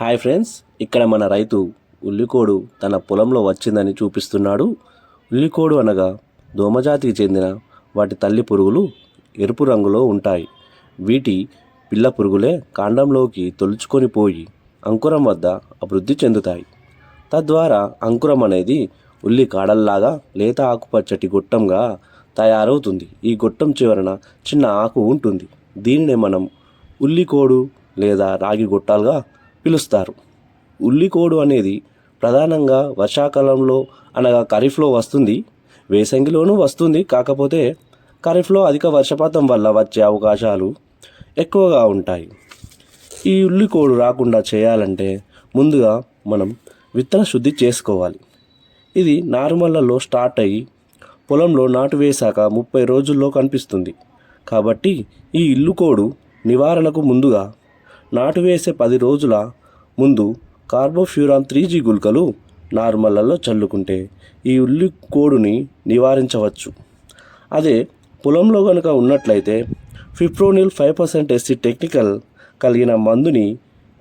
Hi friends ఇక్కడ మన రైతు ఉల్లికోడు తన పొలంలో వచ్చిందని చూపిస్తున్నాడు. ఉల్లికోడు అనగా దోమజాతికి చెందిన వాటి తల్లి పురుగులు ఎరుపు రంగులో ఉంటాయి. వీటి పిల్ల పురుగులే కాండంలోకి తొలుచుకొని పోయి అంకురం వద్ద అభివృద్ధి చెందుతాయి. తద్వారా అంకురం అనేది ఉల్లి కాడల్లాగా లేత ఆకుపచ్చటి గొట్టంగా తయారవుతుంది. ఈ గొట్టం చివరన చిన్న ఆకు ఉంటుంది. దీనినే మనం ఉల్లికోడు లేదా రాగి గొట్టాలుగా పిలుస్తారు. ఉల్లికోడు అనేది ప్రధానంగా వర్షాకాలంలో అనగా ఖరీఫ్లో వస్తుంది వేసంగిలోనూ వస్తుంది కాకపోతే ఖరీఫ్లో అధిక వర్షపాతం వల్ల వచ్చే అవకాశాలు ఎక్కువగా ఉంటాయి. ఈ ఉల్లికోడు రాకుండా చేయాలంటే ముందుగా మనం విత్తన శుద్ధి చేసుకోవాలి. ఇది నార్మల్లలో స్టార్ట్ అయ్యి పొలంలో నాటు వేశాక ముప్పై రోజుల్లో కనిపిస్తుంది. కాబట్టి ఈ ఇల్లుకోడు నివారణకు ముందుగా నాటు వేసే పది రోజుల ముందు కార్బోఫ్యూరాన్ త్రీ జీ గుళికలు నార్మల్లలో చల్లుకుంటే ఈ ఉల్లి కోడుని నివారించవచ్చు. అదే పొలంలో కనుక ఉన్నట్లయితే fipronil five percent SC technical కలిగిన మందుని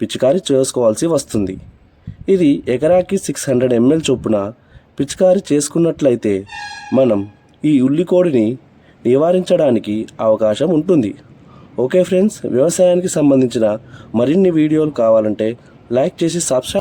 పిచికారీ చేసుకోవాల్సి వస్తుంది. ఇది ఎకరాకి సిక్స్ హండ్రెడ్ ఎంఎల్ చొప్పున పిచికారీ చేసుకున్నట్లయితే మనం ఈ ఉల్లికోడిని నివారించడానికి అవకాశం ఉంటుంది. ఓకే ఫ్రెండ్స్ వ్యవసాయానికి సంబంధించిన మరిన్ని వీడియోలు కావాలంటే లైక్ చేసి సబ్స్క్రైబ్